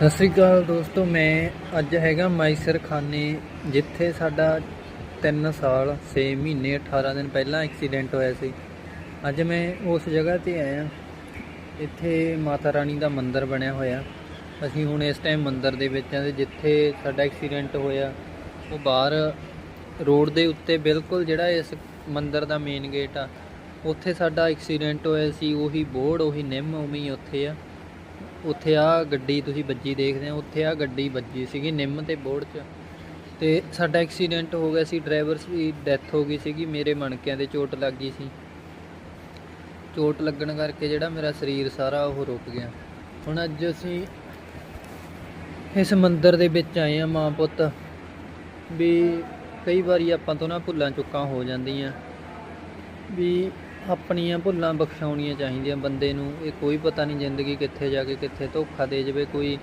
ਸਤਿ ਸ੍ਰੀ ਅਕਾਲ ਦੋਸਤੋ, ਮੈਂ ਅੱਜ ਹੈਗਾ ਮਾਈਸਰ ਖਾਨੇ ਜਿੱਥੇ ਸਾਡਾ 3 ਸਾਲ 6 ਮਹੀਨੇ 18 ਦਿਨ ਪਹਿਲਾਂ ਐਕਸੀਡੈਂਟ ਹੋਇਆ ਸੀ। ਅੱਜ ਮੈਂ ਉਸ ਜਗ੍ਹਾ ਤੇ ਆਇਆ। ਇੱਥੇ ਮਾਤਾ ਰਾਣੀ ਦਾ ਮੰਦਿਰ ਬਣਿਆ ਹੋਇਆ। ਅਸੀਂ ਹੁਣ ਇਸ ਟਾਈਮ ਮੰਦਿਰ ਦੇ ਵਿੱਚ ਆਂ ਤੇ ਜਿੱਥੇ ਸਾਡਾ ਐਕਸੀਡੈਂਟ ਹੋਇਆ, ਉਹ ਬਾਹਰ ਰੋਡ ਦੇ ਉੱਤੇ ਬਿਲਕੁਲ ਜਿਹੜਾ ਇਸ ਮੰਦਿਰ ਦਾ ਮੇਨ ਗੇਟ ਆ, ਉੱਥੇ ਸਾਡਾ ਐਕਸੀਡੈਂਟ ਹੋਇਆ ਸੀ। ਉਹੀ ਬੋਰਡ ਉਹੀ ਨਿੰਮ ਉਵੇਂ ਹੀ ਉੱਥੇ ਆ। ਉੱਥੇ ਆ ਗੱਡੀ ਤੁਸੀਂ ਵੱਜੀ ਦੇਖਦੇ ਹੋ, ਉੱਥੇ ਆ ਗੱਡੀ ਵੱਜੀ ਸੀਗੀ ਨਿੰਮ ਤੇ ਬੋਰਡ 'ਚ। ਤੇ ਸਾਡਾ ਐਕਸੀਡੈਂਟ ਹੋ ਗਿਆ ਸੀ ਡਰਾਈਵਰ ਦੀ ਡੈਥ ਹੋ ਗਈ ਸੀਗੀ, ਮੇਰੇ ਮਣਕਿਆਂ ਤੇ ਚੋਟ ਲੱਗ ਗਈ ਸੀ। ਚੋਟ ਲੱਗਣ ਕਰਕੇ ਜਿਹੜਾ ਮੇਰਾ ਸਰੀਰ ਸਾਰਾ ਉਹ ਰੁਕ ਗਿਆ। ਹੁਣ ਅੱਜ ਅਸੀਂ ਇਸ ਮੰਦਿਰ ਦੇ ਵਿੱਚ ਆਏ ਆ ਮਾਂ ਪੁੱਤ। ਵੀ ਕਈ ਵਾਰੀ ਆਪਾਂ ਤੋਂ ਨਾ ਭੁੱਲਾਂ ਚੁੱਕਾਂ ਹੋ ਜਾਂਦੀਆਂ। ਵੀ ਆਪਣੀਆਂ ਭੁੱਲਾਂ ਬਖਸ਼ਾਉਣੀਆਂ ਚਾਹੀਦੀਆਂ ਬੰਦੇ ਨੂੰ। ਇਹ ਕੋਈ ਪਤਾ ਨਹੀਂ ਜ਼ਿੰਦਗੀ ਕਿੱਥੇ ਜਾ ਕੇ ਕਿੱਥੇ ਧੋਖਾ ਦੇ ਜਾਵੇ। ਕੋਈ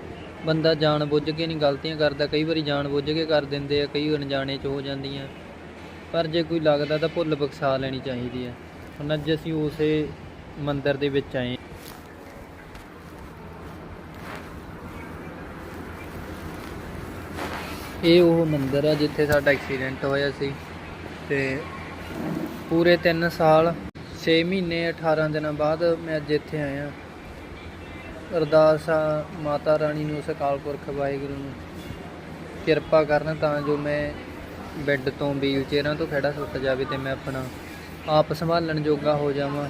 ਬੰਦਾ ਜਾਣ ਬੁੱਝ ਕੇ ਨਹੀਂ ਗਲਤੀਆਂ ਕਰਦਾ। ਕਈ ਵਾਰੀ ਜਾਣ ਬੁੱਝ ਕੇ ਕਰ ਦਿੰਦੇ ਆ, ਕਈ ਅਣਜਾਣੇ ਚ ਹੋ ਜਾਂਦੀਆਂ। ਪਰ ਜੇ ਕੋਈ ਲੱਗਦਾ ਤਾਂ ਭੁੱਲ ਬਖਸ਼ਾ ਲੈਣੀ ਚਾਹੀਦੀ ਹੈ ਹੁਣ ਅੱਜ ਅਸੀਂ ਉਸੇ ਮੰਦਿਰ ਦੇ ਵਿੱਚ ਆਏ ਇਹ ਉਹ ਮੰਦਿਰ ਆ ਜਿੱਥੇ ਸਾਡਾ ਐਕਸੀਡੈਂਟ ਹੋਇਆ ਸੀ। ਤੇ ਪੂਰੇ 3 ਸਾਲ 6 ਮਹੀਨੇ 18 ਦਿਨਾਂ ਬਾਅਦ ਮੈਂ ਅੱਜ ਇੱਥੇ ਆਇਆ। ਅਰਦਾਸ ਆ ਮਾਤਾ ਰਾਣੀ ਨੂੰ ਸਕਾਲ ਪੁਰਖ ਵਾਹਿਗੁਰੂ ਨੂੰ। ਕਿਰਪਾ ਕਰਨ ਤਾਂ ਜੋ ਮੈਂ ਬੈੱਡ ਤੋਂ ਵੀਲ ਚੇਅਰਾਂ ਤੋਂ ਖੜਾ ਸੁੱਟ ਜਾਵੇ ਤੇ ਮੈਂ ਆਪਣਾ ਆਪ ਸੰਭਾਲਣ ਜੋਗਾ ਹੋ ਜਾਵਾਂ।